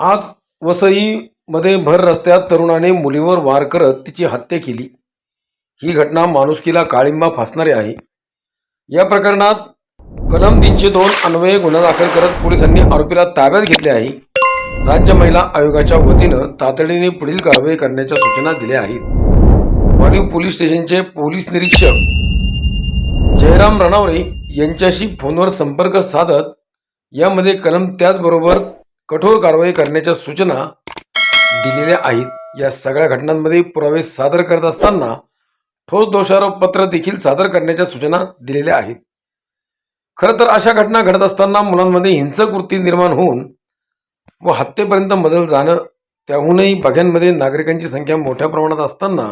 आज वसईमध्ये भर रस्त्यात तरुणाने मुलीवर वार करत तिची हत्या केली. ही घटना माणुसकीला काळिंबा फासणारी आहे. या प्रकरणात कलम तीनशे दोन अन्वये गुन्हा दाखल करत पोलिसांनी आरोपीला ताब्यात घेतले आहे. राज्य महिला आयोगाच्या वतीनं तातडीने पुढील कारवाई करण्याच्या सूचना दिल्या आहेत. वाढीव पोलीस स्टेशनचे पोलीस निरीक्षक जयराम रणावरे यांच्याशी फोनवर संपर्क साधत यामध्ये कलम त्याचबरोबर कठोर कारवाई करण्याच्या सूचना दिलेल्या आहेत. या सगळ्या घटनांमध्ये पुरावे सादर करत असताना ठोस दोषारोपपत्र देखील सादर करण्याच्या सूचना दिलेल्या आहेत. खरं तर अशा घटना घडत असताना मुलांमध्ये हिंसक वृत्ती निर्माण होऊन व हत्येपर्यंत बदल जाणं त्याहूनही बघ्यांमध्ये नागरिकांची संख्या मोठ्या प्रमाणात असताना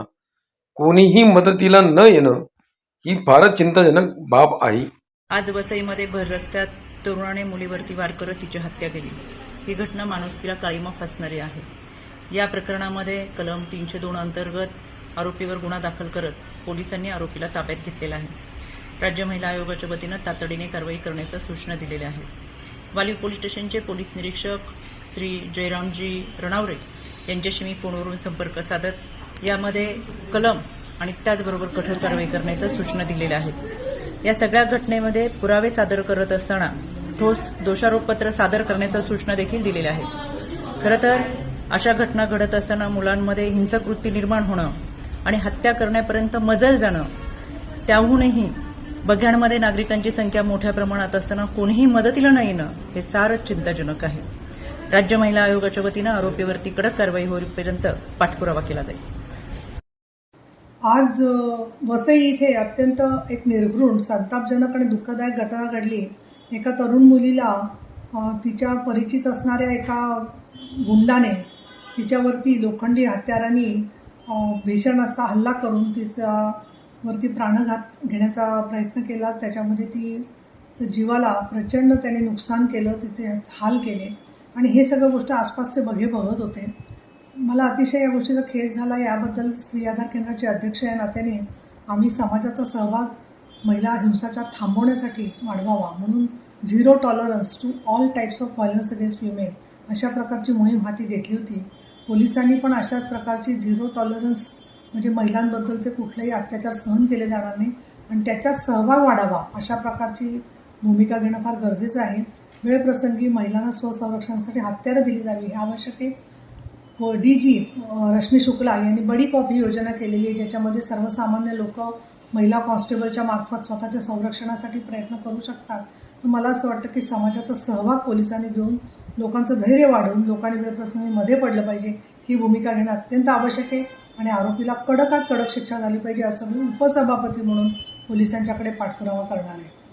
कोणीही मदतीला न येणं ही फारच चिंताजनक बाब आहे. आज वसईमध्ये भर रस्त्यात तरुणाने मुलीवरती वार करत तिची हत्या केली. ही घटना माणुसकीला काळीमा फासणारी आहे. या प्रकरणामध्ये कलम तीनशे दोन अंतर्गत आरोपीवर गुन्हा दाखल करत पोलिसांनी आरोपीला ताब्यात घेतलेला आहे. राज्य महिला आयोगाच्या वतीनं तातडीने कारवाई करण्याच्या सूचना दिलेल्या आहेत. वाली पोलीस स्टेशनचे पोलीस निरीक्षक श्री जयरामजी रणावरे यांच्याशी मी फोनवरून संपर्क साधत यामध्ये कलम आणि त्याचबरोबर कठोर कारवाई करण्याच्या सूचना दिलेल्या आहेत. या सगळ्या घटनेमध्ये पुरावे सादर करत असताना ठोस दोषारोपपत्र सादर करण्याच्या सूचना देखील दिलेल्या आहेत. खरं तर अशा घटना घडत असताना मुलांमध्ये हिंसक वृत्ती निर्माण होणं आणि हत्या करण्यापर्यंत मजल जाणं त्याहूनही बघ्यांमध्ये नागरिकांची संख्या मोठ्या प्रमाणात असताना कोणीही मदतीला न येणं हे सारच चिंताजनक आहे. राज्य महिला आयोगाच्या वतीनं आरोपीवरती कडक कारवाई होईपर्यंत पाठपुरावा केला जाईल. आज वसई इथे अत्यंत एक निर्घृण संतापजनक आणि दुःखदायक घटना घडली. एका तरुण मुलीला तिच्या परिचित असणाऱ्या एका गुंडाने तिच्यावरती लोखंडी हत्याराने भीषण असा हल्ला करून तिच्यावरती वरती प्राणघात घेण्याचा प्रयत्न केला. त्याच्यामध्ये ती जीवाला प्रचंड त्याने नुकसान केलं तिचे हाल केले. आणि हे सगळं गोष्ट आसपासचे बघे बघत होते. मला अतिशय या गोष्टीचा खेद झाला. याबद्दल स्त्री आधार केंद्राचे अध्यक्ष या नात्याने आम्ही समाजाचा सहभाग महिला हिंसाचार थांबवण्यासाठी वाढवावा म्हणून zero tolerance to all types of violence against women अशा प्रकारची मोहीम हाती घेतली होती. पोलिसांनी पण अशाच प्रकारची झिरो टॉलरन्स म्हणजे महिलांबद्दलचे कुठलेही अत्याचार सहन केले जाणार नाही आणि त्याच्यात सहभाग वाढावा अशा प्रकारची भूमिका घेणं फार गरजेचं आहे. वेळप्रसंगी महिलांना स्वसंरक्षणासाठी हत्यारं दिली जावी हे आवश्यक आहे. व डी जी रश्मी शुक्ला यांनी बडी कॉपी योजना केलेली आहे ज्याच्यामध्ये सर्वसामान्य लोक महिला कॉन्स्टेबलच्या मार्फत स्वतःच्या संरक्षणासाठी प्रयत्न करू शकतात. तर मला असं वाटतं की समाजाचा सहभाग पोलिसांनी घेऊन लोकांचं धैर्य वाढवून लोकांनी वेळप्रसंगी मध्ये पडलं पाहिजे ही भूमिका घेणं अत्यंत आवश्यक आहे. आणि आरोपीला कडकात कडक शिक्षा झाली पाहिजे असं मी उपसभापती म्हणून पोलिसांच्याकडे पाठपुरावा करणार आहे.